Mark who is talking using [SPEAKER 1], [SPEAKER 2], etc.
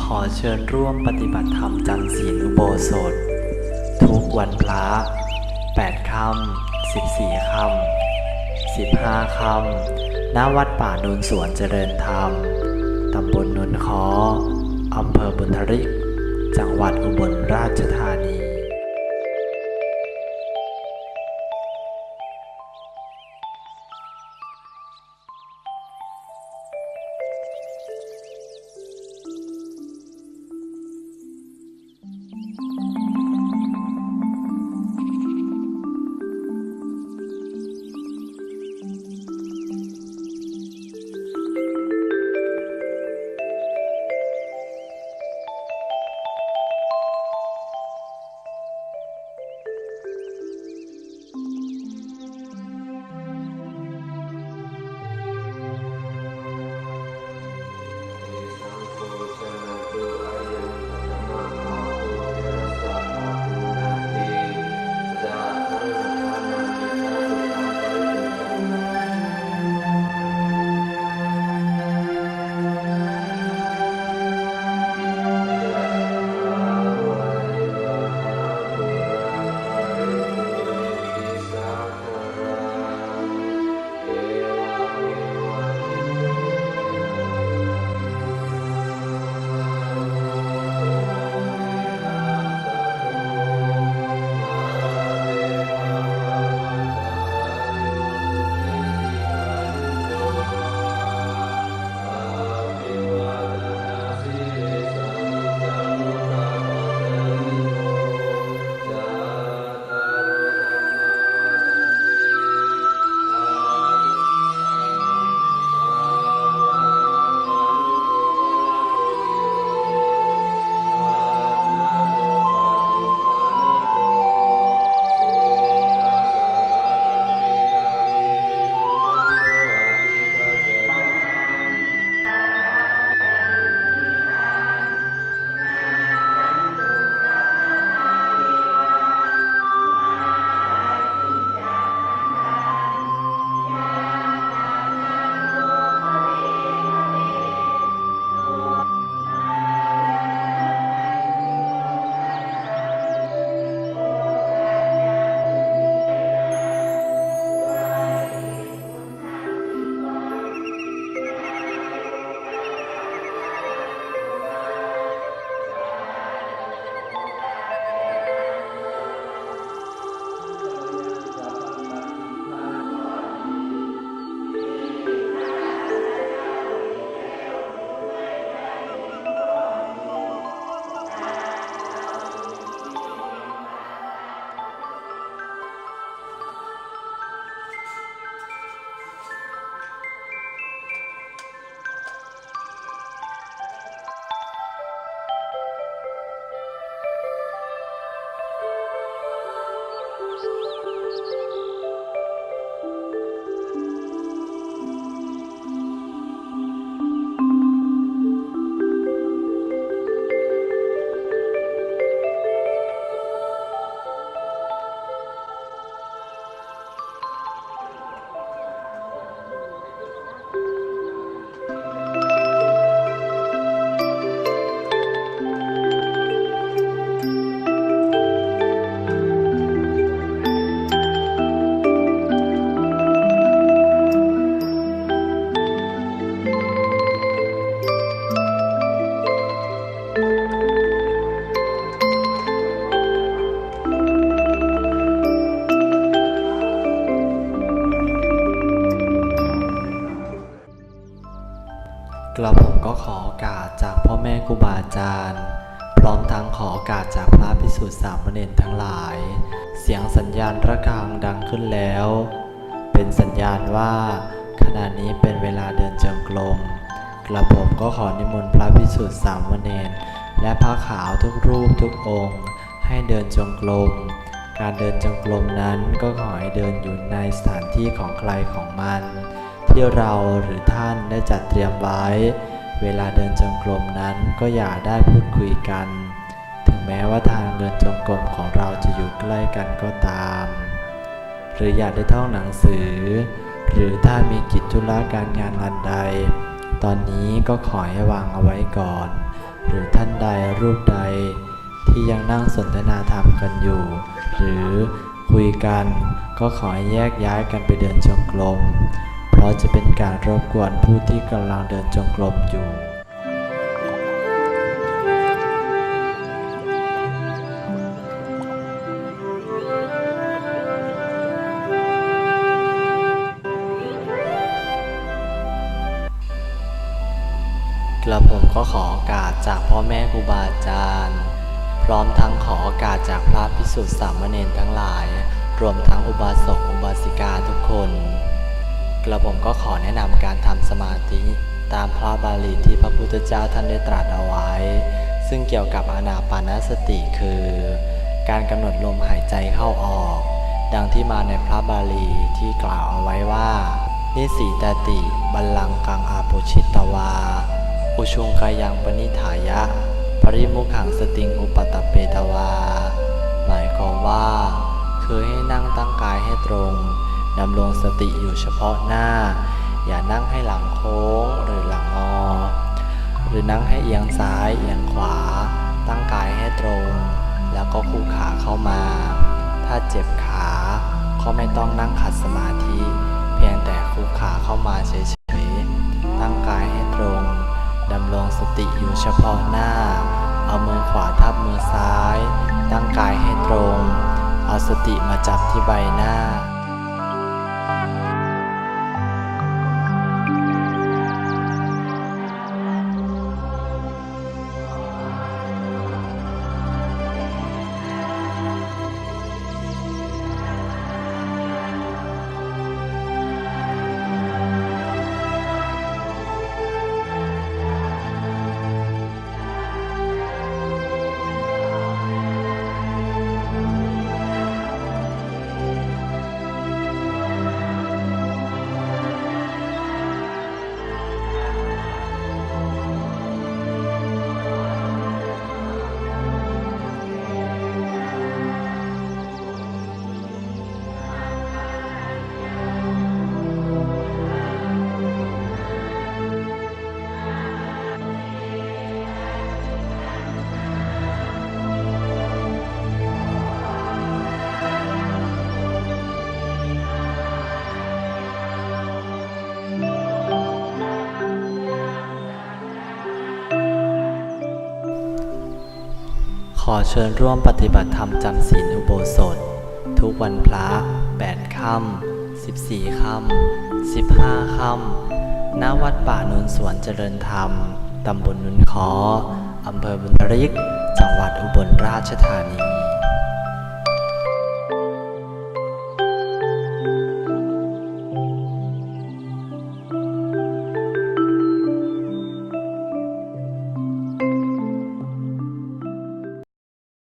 [SPEAKER 1] ขอเชิญร่วมปฏิบัติธรรมจำศีลอุโบสถ ทุกวันพระ8ค่ำ14ค่ำ15ค่ำณวัดป่านุนสวนเจริญธรรม ตำบลนนคออำเภอบุญทริก จังหวัดอุบลราชธานี แม่ครูบาอาจารย์ พร้อมทั้งขอโอกาสจากพระพิสุทธิสามเณรทั้งหลาย เสียงสัญญาณระฆังดังขึ้นแล้ว เป็นสัญญาณว่า ขณะนี้เป็นเวลาเดินจงกรมกระผมก็ขอนิมนต์พระพิสุทธิสามเณรและพระขาวทุกรูปทุกองค์ ให้เดินจงกรมการเดินจงกรมนั้นก็ขอให้เดินอยู่ในสถานที่ของใครของมัน ที่เราหรือท่านได้จัดเตรียมไว้ เวลาเดินจงกรมนั้นก็อย่าได้พูดคุยกัน ถึงแม้ว่าทางเดินจงกรมของเราจะอยู่ใกล้กันก็ตาม หรืออยากได้ท่องหนังสือ หรือถ้ามีกิจธุระการงานอันใด ตอนนี้ก็ขอให้วางเอาไว้ก่อน หรือท่านใดรูปใด ที่ยังนั่งสนทนาธรรมกันอยู่ หรือคุยกันก็ขอให้แยกย้ายกันไปเดินจงกรม เพราะจะเป็นการรบกวนผู้ที่กำลังเดินจงกรมอยู่กระผมก็ขอโอกาสจากพ่อแม่ครูบาอาจารย์ พร้อมทั้งขอโอกาสจากพระพิสุทธิสามเณรทั้งหลาย รวมทั้งอุบาสกอุบาสิกาทุกคน กระผมก็ขอแนะนำการทำสมาธิตามพระบาลีที่พระพุทธเจ้าท่านได้ตรัสเอาไว้ ซึ่งเกี่ยวกับอานาปานสติคือ การกำหนดลมหายใจเข้าออก ดังที่มาในพระบาลีที่กล่าวเอาไว้ว่า นิสีตติบัลลังกังอาปุชิตวา อุชุงกายังปนิฐายะ ปริมุขังสติงอุปตตเปตวา หมายความว่า คือให้นั่งตั้งกายให้ตรง ดำรงสติอยู่เฉพาะหน้า อย่านั่งให้หลังโค้งหรือหลังงอ หรือนั่งให้เอียงซ้ายเอียงขวา ตั้งกายให้ตรง แล้วก็คู่ขาเข้ามา ถ้าเจ็บขาก็ไม่ต้องนั่งขัดสมาธิ เพียงแต่คู่ขาเข้ามาเฉยๆ ตั้งกายให้ตรงดำรงสติอยู่เฉพาะหน้า เอามือขวาทับมือซ้าย ตั้งกายให้ตรง เอาสติมาจับที่ใบหน้า ขอเชิญร่วมปฏิบัติธรรมจำศีลอุโบสถ ทุกวันพระ8ค่ำ14ค่ำ15ค่ำณวัดป่านุนสวนเจริญธรรม ตำบลนุนคออำเภอบุญริก จังหวัดอุบลราชธานี